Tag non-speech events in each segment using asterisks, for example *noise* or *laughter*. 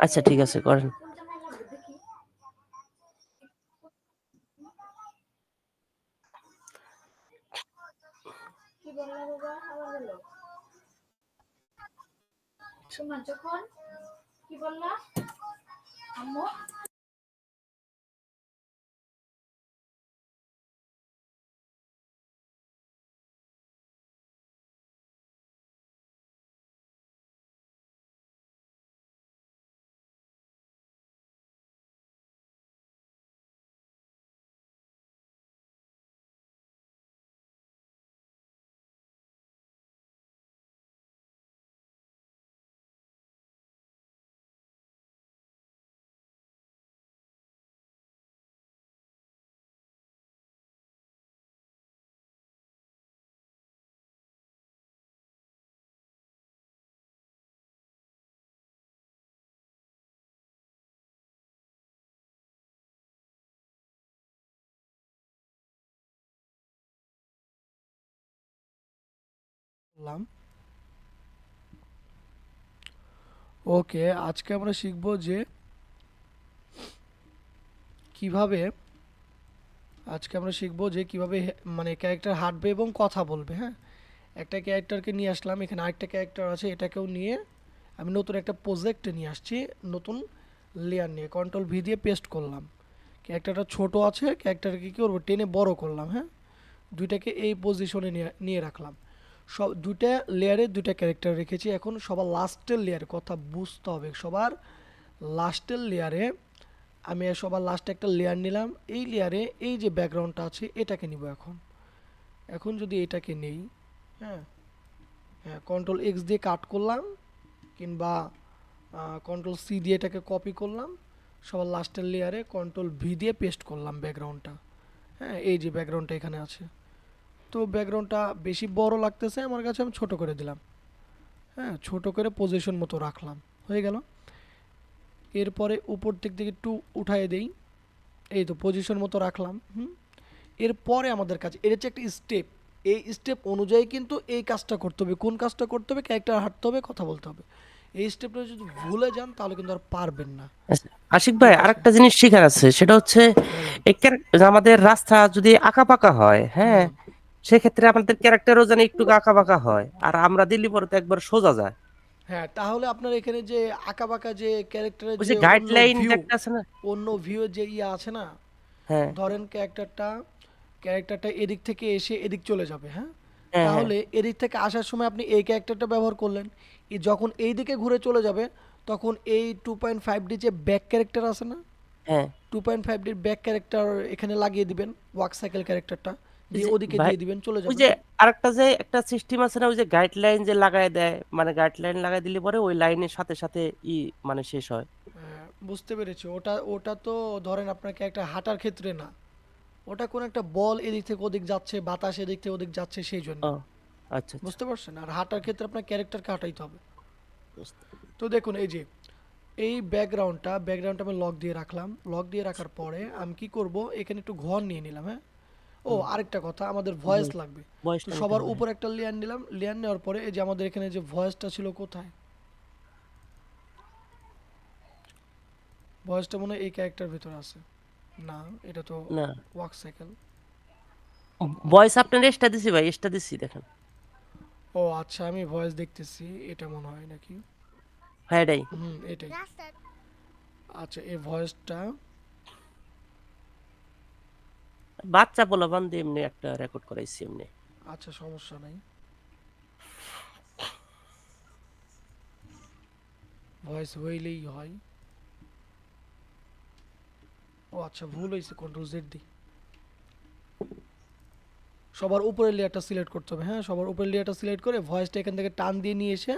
আচ্ছা ঠিক আছে করেন। সুমা যখন কি বললা? আম্মু? করলাম। ওকে, আজকে আমরা শিখব যে কীভাবে, আজকে আমরা শিখব যে কীভাবে মানে ক্যারেক্টার হাঁটবে এবং কথা বলবে হ্যাঁ? একটা ক্যারেক্টারকে নিয়ে আসলাম, এখানে আরেকটা ক্যারেক্টার আছে, এটাকেও নিয়ে আমি নতুন একটা প্রজেক্ট নিয়ে আসছি, নতুন লেয়ার নিয়ে কন্ট্রোল ভি দিয়ে পেস্ট করলাম। ক্যারেক্টারটা ছোট আছে ক্যারেক্টারকে কী করব, টেনে বড় করলাম হ্যাঁ? দুইটাকে এই পজিশনে নিয়ে নিয়ে রাখলাম। সব দুইটা লেয়ারে দুইটা ক্যারেক্টার রেখেছি। এখন সবার লাস্টের লেয়ারে কথা বুঝতে হবে। সবার লাস্টের লেয়ারে আমি সবার লাস্টে একটা লেয়ার নিলাম। এই লেয়ারে এই যে ব্যাকগ্রাউন্ডটা আছে, এটাকে নিব এখন। এখন যদি এটাকে নেই হ্যাঁ হ্যাঁ কন্ট্রোল এক্স দিয়ে কাট করলাম, কিংবা কন্ট্রোল সি দিয়ে এটাকে কপি করলাম, সবার লাস্টের লেয়ারে কন্ট্রোল ভি দিয়ে পেস্ট করলাম ব্যাকগ্রাউন্ডটা হ্যাঁ এই যে ব্যাকগ্রাউন্ডটা এখানে আছে। তো ব্যাকগ্রাউন্ডটা বেশি বড় লাগতেছে আমার কাছে আমি ছোট করে দিলাম। হ্যাঁ ছোট করে পজিশন মতো রাখলাম। হয়ে গেল। এরপরে উপর দিক থেকে একটু উঠায় দেই। এই তো পজিশন মতো রাখলাম হুম। এরপরে আমাদের কাছে এটা হচ্ছে একটা স্টেপ এই স্টেপ অনুযায়ী কিন্তু এই কাজটা করতে হবে। কোন কাজটা করতে হবে? ক্যারেক্টার হাঁটতে হবে কথা বলতে হবে। এই স্টেপটা যদি ভুলে যান তাহলে কিন্তু আর পারবেন না। আচ্ছা, আশিক ভাই আরেকটা জিনিস শেখার আছে সেটা হচ্ছে আমাদের রাস্তা যদি আঁকা পাকা হয় হ্যাঁ সেক্ষেত্রে আমাদের ক্যারেক্টারও যেন একটু আঁকা পাকা হয়। আর আমরা দিল্লি পরে তো একবার সোজা যায় হ্যাঁ তাহলে আপনার এখানে যে যে ক্যারেক্টারের যে গাইডলাইন একটা আছে না? অন্য ভিউ যে ইয়ে আছে না? হ্যাঁ। ধরেন ক্যারেক্টারটা ক্যারেক্টারটা এদিক থেকে এসে এদিক চলে যাবে হ্যাঁ? হ্যাঁ, তাহলে এদিক থেকে আসার সময় আপনি এই ক্যারেক্টারটা ব্যবহার করলেন। যখন এই দিকে ঘুরে চলে যাবে তখন এই টু পয়েন্ট ফাইভ ডি যে ব্যাক ক্যারেক্টার আছে না? হ্যাঁ। টু পয়েন্ট ফাইভ ডির ব্যাক ক্যারেক্টার এখানে লাগিয়ে দিবেন ওয়াক সাইকেল ক্যারেক্টারটা দিয়ে ওদিকে দিয়ে দিবেন চলে ওই যে আরেকটা যে একটা সিস্টেম আছে না ওই যে গাইডলাইন যে লাগায় দেয় মানে গাইডলাইন লাগাই দিলে পরে ওই লাইনের সাথে সাথে ই মানে শেষ হয়। হ্যাঁ, বুঝতে পেরেছি। ওটা ওটা তো ধরেন আপনার ক্যারেক্টার হাঁটার ক্ষেত্রে না ওটা কোন একটা বল এদিক থেকে ওদিক যাচ্ছে বাতাস এদিক থেকে ওদিক যাচ্ছে সেই জন্য। আচ্ছা আচ্ছা। বুঝতে পারছেন? আর হাঁটার ক্ষেত্রে আপনার ক্যারেক্টারকে হাঁটাইতে হবে। তো দেখুন এই যে এই ব্যাকগ্রাউন্ডটা ব্যাকগ্রাউন্ডটা আমি লক দিয়ে রাখলাম। লক দিয়ে রাখার পরে আমি কি করব? এখানে একটু ঘর নিয়ে নিলাম হ্যাঁ? ও আরেকটা কথা আমাদের ভয়েস লাগবে। সবার উপর একটা লেয়ার নিলাম লেয়ার নেওয়ার পরে এই যে আমাদের এখানে যে ভয়েসটা ছিল কোথায়? ভয়েসটা মনে এই ক্যারেক্টার ভিতরে আছে। না এটা তো না। ওয়াক সাইকেল ভয়েস আপনার এক্সট্রা দিছি ভাই এক্সট্রা দিছি দেখেন। ও আচ্ছা আমি ভয়েস দেখতেছি এটা মনে হয় নাকি? হ্যাঁ এটাই। হুম এটাই। আচ্ছা এই ভয়েসটা বাচ্চা বলা বান্ধে এমনি একটা রেকর্ড করাইছি এমনি। আচ্ছা সমস্যা নাই। ভয়েস হইলেই হয়। ও আচ্ছা ভুল হয়েছে কন্ট্রোল জেড দি। সবার উপরের লেয়ারটা সিলেক্ট করতে হবে হ্যাঁ? সবার উপরের লেয়ারটা সিলেক্ট করে ভয়েসটা এখান থেকে টান দিয়ে নিয়ে এসে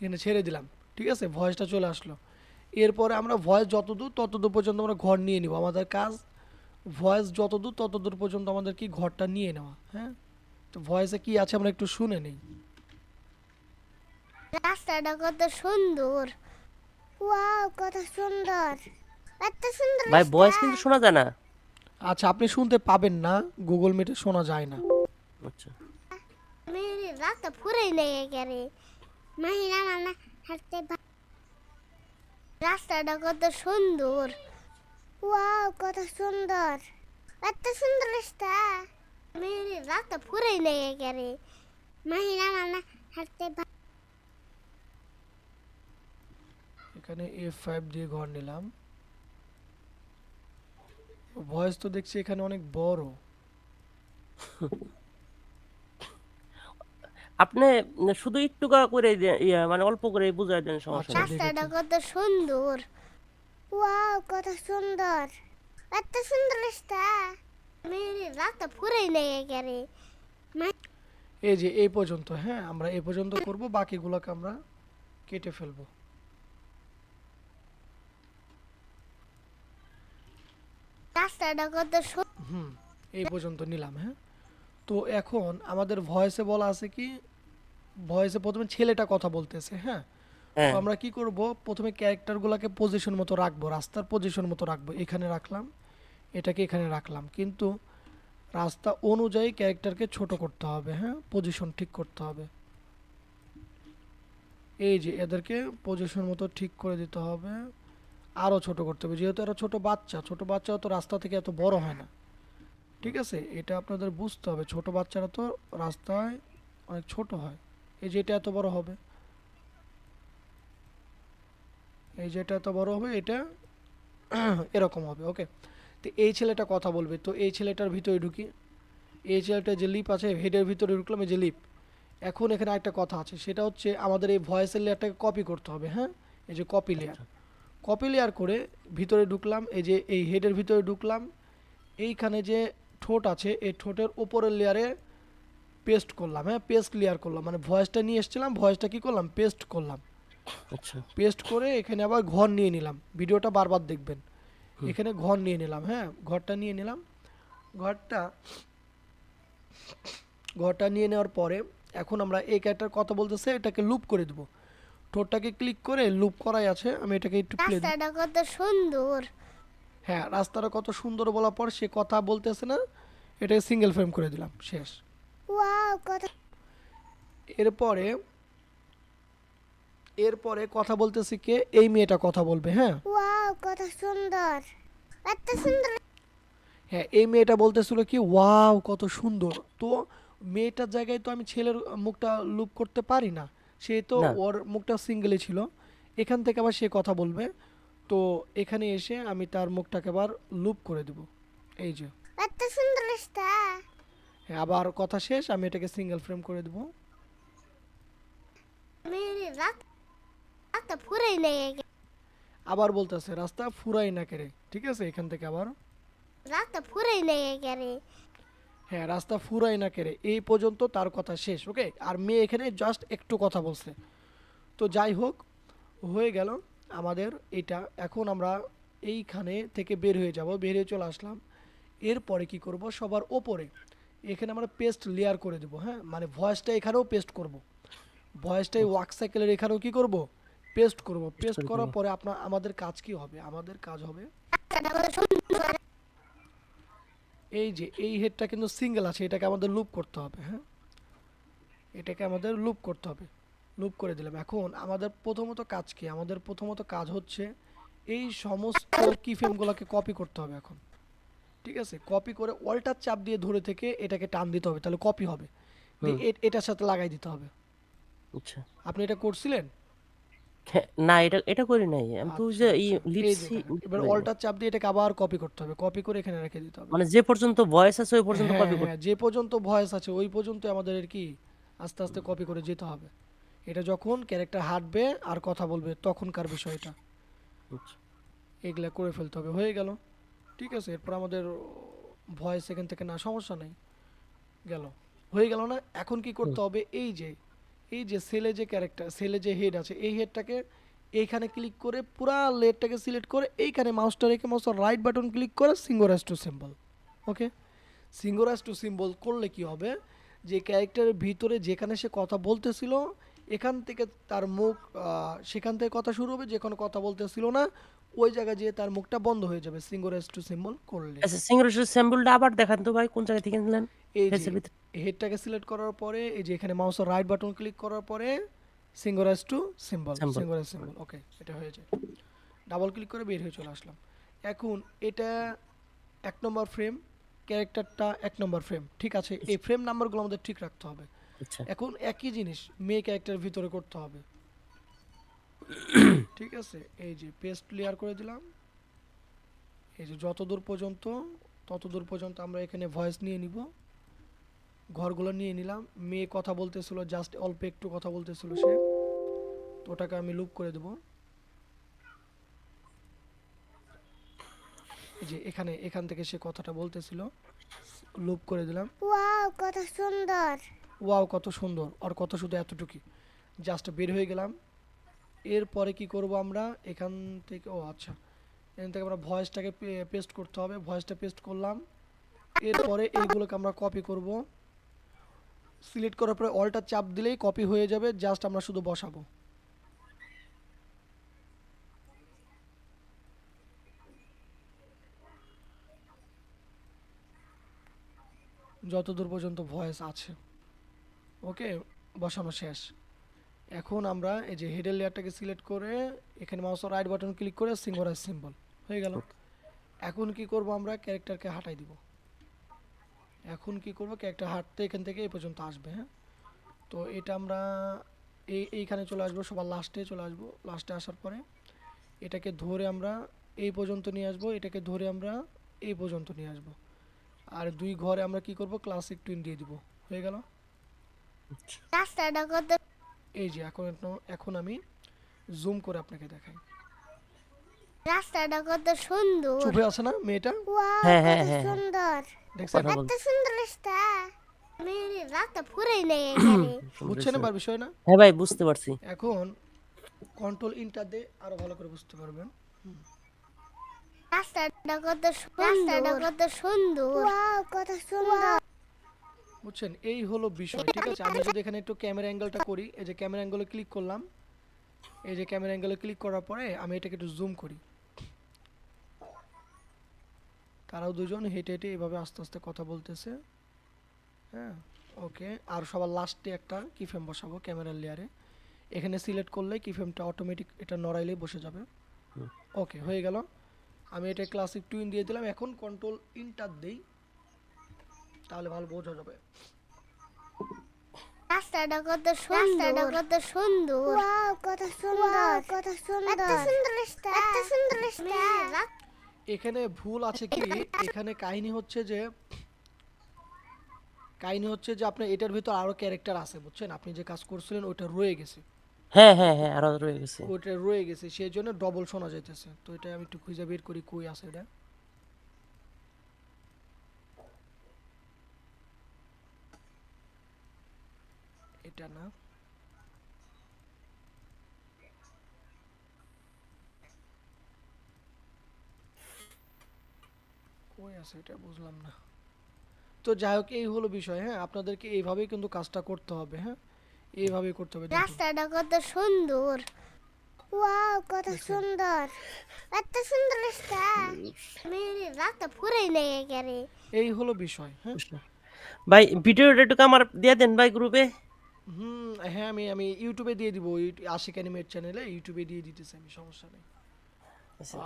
এখানে ছেড়ে দিলাম, ঠিক আছে? ভয়েসটা চলে আসলো। এরপরে আমরা ভয়েস যতদূর, ততদূর পর্যন্ত আমরা ঘর নিয়ে নিব। আমাদের কাজ ভয়েস যতদূর ততদূর পর্যন্ত আমাদের কি ঘরটা নিয়ে নেওয়া হ্যাঁ? তো ভয়েসে কি আছে আমরা একটু শুনে নেই? রাস্তাটা কত সুন্দর। ওয়াও কত সুন্দর। এত সুন্দর ভাই ভয়েস কিন্তু শোনা যায় না। আচ্ছা আপনি শুনতে পাবেন না গুগল মিটে শোনা যায় না। আচ্ছা। মেরে রাস্তা পুরাই লেগে গেলে মাহিনা নানা হাঁটতে রাস্তাটা কত সুন্দর। ওয়াও কত সুন্দর। এত সুন্দর রাস্তা। মেরে রাস্তা পুরাই লেগে গেলে মাহিনা মানা হাঁটতে এখানে এফ ফাইভ দিয়ে ঘর নিলাম। ভয়েস তো দেখছি এখানে অনেক বড়। আপনি শুধু একটু করে মানে অল্প করে বুঝাই দেন সমস্যা। রাস্তাটা কত সুন্দর। ওয়াও কত সুন্দর। এত সুন্দর রাস্তা মেরে রাস্তা পুরাই লেগে গেলে এই যে এই পর্যন্ত হ্যাঁ আমরা এই পর্যন্ত করব বাকিগুলোকে আমরা কেটে ফেলব। রাস্তাটা কত হুম এই পর্যন্ত নিলাম হ্যাঁ। তো এখন আমাদের ভয়েসে বলা আছে কি ভয়েসে প্রথমে ছেলেটা কথা বলতেছে হ্যাঁ হ্যাঁ। তো আমরা কি করব? প্রথমে ক্যারেক্টারগুলোকে পজিশন মতো রাখব রাস্তার পজিশন মতো রাখব। এখানে রাখলাম এটাকে এখানে রাখলাম। কিন্তু রাস্তা অনুযায়ী ক্যারেক্টারকে ছোট করতে হবে হ্যাঁ? পজিশন ঠিক করতে হবে। এই যে এদেরকে পজিশন মতো ঠিক করে দিতে হবে আরও ছোট করতে হবে। যেহেতু এরা ছোট বাচ্চা ছোট বাচ্চা তো রাস্তা থেকে এত বড় হয় না। ঠিক আছে? এটা আপনাদের বুঝতে হবে। ছোট বাচ্চারা তো রাস্তায় অনেক ছোট হয়। এই যে এটা এত বড় হবে। এই যে এটা এত বড় হবে এটা *clears throat* এরকম হবে ওকে তো এই ছেলেটা কথা বলবে তো এই ছেলেটার ভিতরে ঢুকি। এই ছেলেটা যে লিপ আছে হেডের ভিতরে ঢুকলাম এই যে লিপ এখন এখানে একটা কথা আছে সেটা হচ্ছে আমাদের এই ভয়েসের লেয়ারটাকে কপি করতে হবে হ্যাঁ? এই যে কপি লেয়ার কপি লেয়ার করে ভিতরে ঢুকলাম এই যে এই হেডের ভিতরে ঢুকলাম এইখানে যে ঠোঁট আছে এই ঠোঁটের ওপরের লেয়ারে পেস্ট করলাম হ্যাঁ? পেস্ট লেয়ার করলাম মানে ভয়েসটা নিয়ে এসেছিলাম ভয়েসটা কী করলাম? পেস্ট করলাম। আচ্ছা। পেস্ট করে এখানে আবার ঘর নিয়ে নিলাম। ভিডিওটা বারবার দেখবেন। এখানে ঘর নিয়ে নিলাম হ্যাঁ? ঘরটা নিয়ে নিলাম। ঘরটা ঘরটা নিয়ে নেওয়ার পরে এখন আমরা এই ক্যারেক্টার কথা বলতেছে এটাকে লুপ করে দেবো। ঠোঁটটাকে ক্লিক করে লুপ করাই আছে আমি এটাকে একটু প্লে রাস্তাটা কত সুন্দর। হ্যাঁ রাস্তাটা কত সুন্দর বলার পর সে কথা বলতেছে না এটাকে সিঙ্গেল ফ্রেম করে দিলাম শেষ। ওয়াও কত এরপরে এরপরে কথা বলতেছে কে? এই মেয়েটা কথা বলবে হ্যাঁ? ওয়াও কত সুন্দর। এত সুন্দর হ্যাঁ এই মেয়েটা বলতেছিল কি ওয়াও কত সুন্দর। তো মেয়েটার জায়গায় তো আমি ছেলের মুখটা লুপ করতে পারি না। সে তো ওর মুখটা সিঙ্গেলে ছিল। এখান থেকে আবার সে কথা বলবে। তো এখানে এসে আমি তার মুখটাকে আবার লুপ করে দেব। এই যে। এত সুন্দর হ্যাঁ আবার কথা শেষ আমি এটাকে সিঙ্গেল ফ্রেম করে দেব। মেরে রাত রাস্তা পুরাই লেগে আবার বলতেছে রাস্তা ফুরাই না কেড়ে ঠিক আছে এখান থেকে আবার? রাস্তা পুরাই লেগে গেলে হ্যাঁ রাস্তা ফুরাই না কেড়ে এই পর্যন্ত তার কথা শেষ ওকে? আর মেয়ে এখানে জাস্ট একটু কথা বলছে। তো যাই হোক হয়ে গেল আমাদের এটা। এখন আমরা এইখানে থেকে বের হয়ে যাব বের হয়ে চলে আসলাম। এরপরে কি করব? সবার ওপরে। এখানে আমরা পেস্ট লেয়ার করে দেবো হ্যাঁ? মানে ভয়েসটা এখানেও পেস্ট করব। ভয়েসটা এই ওয়ার্ক সাইকেলের এখানেও কি করব? পেস্ট করব পেস্ট করার পরে আপনার আমাদের কাজ কি হবে? আমাদের কাজ হবে এই যে এই হেডটা কিন্তু সিঙ্গেল আছে এটাকে আমাদের লুপ করতে হবে হ্যাঁ? এটাকে আমাদের লুপ করতে হবে। লুপ করে দিলাম। এখন আমাদের প্রথমত কাজ কি? আমাদের প্রথমত কাজ হচ্ছে এই সমস্ত কি ফ্রেমগুলোকে কপি করতে হবে এখন। ঠিক আছে? কপি করে অল্টার চাপ দিয়ে ধরে থেকে এটাকে টান দিতে হবে তাহলে কপি হবে। এটার সাথে লাগাই দিতে হবে। আচ্ছা। আপনি এটা করছিলেন? হ্যাঁ, না এটা এটা করি নাই। আমি তো ওই যে এই আচ্ছা, এই যে লিপসি এবার অল্টার চাপ দিয়ে এটাকে আবার কপি করতে হবে। কপি করে এখানে রেখে দিতে হবে। মানে যে পর্যন্ত ভয়েস আছে ওই পর্যন্ত হ্যাঁ, কপি করতে হ্যাঁ, যে পর্যন্ত ভয়েস আছে ওই পর্যন্ত আমাদের আর কি আস্তে আস্তে কপি করে যেতে হবে। এটা যখন ক্যারেক্টার হাঁটবে আর কথা বলবে তখনকার বিষয়টা। আচ্ছা। এগুলা করে ফেলতে হবে। হয়ে গেল। ঠিক আছে এরপর আমাদের ভয়েস এখান থেকে না সমস্যা নেই। গেল। হয়ে গেল না? এখন কি করতে হবে? এই যে এই যে সেলে যে ক্যারেক্টার সেলে যে হেড আছে এই হেডটাকে এইখানে ক্লিক করে পুরা লেডটাকে সিলেক্ট করে এইখানে মাউসটা রেখে মাউসটা রাইট বাটন ক্লিক করে সিঙ্গোরাস two symbol okay সিঙ্গোরাস two symbol করলে কি হবে? যে ক্যারেক্টারের ভিতরে যেখানে সে কথা বলতেছিল এখান থেকে তার মুখ সেখান থেকে কথা শুরু হবে যেখানে কথা বলতেছিল না ওই জায়গায় যেয়ে তার মুখটা বন্ধ হয়ে যাবে সিঙ্গোরাস টু সিম্বল করলে। আচ্ছা সিঙ্গেল সিম্বলটা আবার দেখান তো ভাই কোন জায়গা থেকে নিলেন এই যে ভিতরে। হেডটাকে সিলেক্ট করার পরে এই যে এখানে মাউসের রাইট বাটন ক্লিক করার পরে সিঙ্গোরাস two symbol Symbol. Symbol okay এটা হয়ে যায়। ডাবল ক্লিক করে বের হয়ে চলে আসলাম। এখন এটা এক নম্বর ফ্রেম ক্যারেক্টারটা এক নম্বর ফ্রেম ঠিক আছে? এই ফ্রেম নাম্বারগুলো আমাদের ঠিক রাখতে হবে। আচ্ছা। এখন একই জিনিস মেয়ে ক্যারেক্টার ভিতরে করতে হবে। *coughs* ঠিক আছে? এই যে পেস্ট ক্লিয়ার করে দিলাম। এই যে যতদূর পর্যন্ত ততদূর পর্যন্ত আমরা এখানে ভয়েস নিয়ে নিব। ঘরগুলো নিয়ে নিলাম। মেয়ে কথা বলতেছিল জাস্ট অল্প একটু কথা বলতেছিল সে। তো ওটাকে আমি লুপ করে দেব। যে এখানে এখান থেকে সে কথাটা বলতেছিল লুপ করে দিলাম। ওয়াও কত সুন্দর! ওয়াও কত সুন্দর! আর কত শুধু এতটুকুই। জাস্ট বের হয়ে গেলাম। এরপরে কি করব আমরা? এখান থেকে ও আচ্ছা। এখান থেকে আমরা ভয়েসটাকে পেস্ট করতে হবে। ভয়েসটা পেস্ট করলাম। এরপরে এইগুলোকে আমরা কপি করব। সিলেক্ট করার পরে অলটা চাপ দিলেই কপি হয়ে যাবে জাস্ট আমরা শুধু বসাবো। যতদূর পর্যন্ত ভয়েস আছে। ওকে বসানো শেষ। এখন আমরা এই যে হেডের লেয়ারটাকে সিলেক্ট করে এখানে মাউসের রাইট বাটন ক্লিক করে সিঙ্গরাইজ সিম্বল হয়ে গেল। এখন কি করব আমরা? ক্যারেক্টারকে হাঁটাই দিব। এখন কি করব ক্যারেক্টার হাঁটতে এখান থেকে এই পর্যন্ত আসবে হ্যাঁ? তো এটা আমরা এই এইখানে চলে আসব সবার লাস্টে চলে আসব লাস্টে আসার পরে এটাকে ধরে আমরা এই পর্যন্ত নিয়ে আসব এটাকে ধরে আমরা এই পর্যন্ত নিয়ে আসব। আর দুই ঘরে আমরা কি করব ক্লাসিক টুইন দিয়ে দিব হয়ে গেল? এই যে এখন এখন আমি জুম করে আপনাকে দেখাই। রাস্তাটা কত সুন্দর। চুপে আছে না মেয়েটা? হ্যাঁ, হ্যাঁ, হ্যাঁ। সুন্দর। এত সুন্দর রাস্তা। রাস্তা ফুরাই নেই এখানে। *coughs* *coughs* বুঝছেন এবার বিষয় না? হ্যাঁ ভাই বুঝতে পারছি। এখন কন্ট্রোল ইন্টার দিয়ে আরও ভালো করে বুঝতে পারবেন। রাস্তাটা কত রাস্তাটা কত সুন্দর। ওয়াও কত সুন্দর। বুঝছেন? এই হলো বিষয় ঠিক আছে? আমি যদি এখানে একটু ক্যামেরা অ্যাঙ্গেলটা করি এই যে ক্যামেরা অ্যাঙ্গেলে ক্লিক করলাম এই যে ক্যামেরা অ্যাঙ্গেলে ক্লিক করার পরে আমি এটাকে একটু জুম করি। তারাও দুজন হেঁটে হেঁটে এভাবে আস্তে আস্তে কথা বলতেছে। হ্যাঁ ওকে আর সবার লাস্টে একটা কি ফ্রেম বসাবো ক্যামেরার লেয়ারে এখানে সিলেক্ট করলে কি ফ্রেমটা অটোমেটিক এটা নড়াইলেই বসে যাবে। ওকে হয়ে গেল। আমি এটা ক্লাসিক টুইন দিয়ে দিলাম। এখন কন্ট্রোল ইন্টার দেই তাহলে ভালো বোঝা যাবে। রাস্তাটা কত সুন্দর। রাস্তাটা কত সুন্দর। ওয়াও কত সুন্দর। কত সুন্দর। এত সুন্দর রাস্তা। এত সুন্দর রাস্তা। এখানে ভুল আছে কি? এখানে কাহিনী হচ্ছে যে কাহিনী হচ্ছে যে আপনার এটার ভিতর আরও ক্যারেক্টার আছে বুঝছেন? আপনি যে কাজ করছিলেন ওটা রয়ে গেছে। হ্যাঁ হ্যাঁ হ্যাঁ আরও রয়ে গেছে। ওটা রয়ে গেছে সেই জন্য ডবল শোনা যাইতেছে। তো এটা আমি একটু খুঁজে বের করি কই আছে এটা। এটা না। কই আছে এটা বুঝলাম না। তো যাই হোক এই হলো বিষয় হ্যাঁ? আপনাদেরকে এইভাবেই কিন্তু কাজটা করতে হবে হ্যাঁ? এইভাবেই করতে হবে রাস্তাটা কত সুন্দর। ওয়াও কত সুন্দর। এত সুন্দর রাস্তা। মেরে রাস্তা ফুরাই নেই একেবারে। এই হলো বিষয় হ্যাঁ? ভাই ভিডিওটা একটু আমার দিয়ে দেন ভাই গ্রুপে। হুম হ্যাঁ আমি আমি ইউটিউবে দিয়ে দিব আশিক অ্যানিমেট চ্যানেলে ইউটিউবে দিয়ে দিতেছি আমি সমস্যা নেই।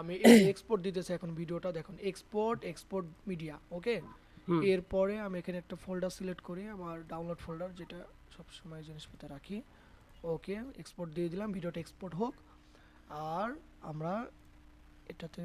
আমি এক্সপোর্ট দিতেছি এখন ভিডিওটা দেখুন এক্সপোর্ট এক্সপোর্ট মিডিয়া ওকে এরপরে আমি এখানে একটা ফোল্ডার সিলেক্ট করি আমার ডাউনলোড ফোল্ডার যেটা সব সময় জিনিসপত্র রাখি ওকে এক্সপোর্ট দিয়ে দিলাম ভিডিওটা এক্সপোর্ট হোক। আর আমরা এটাতে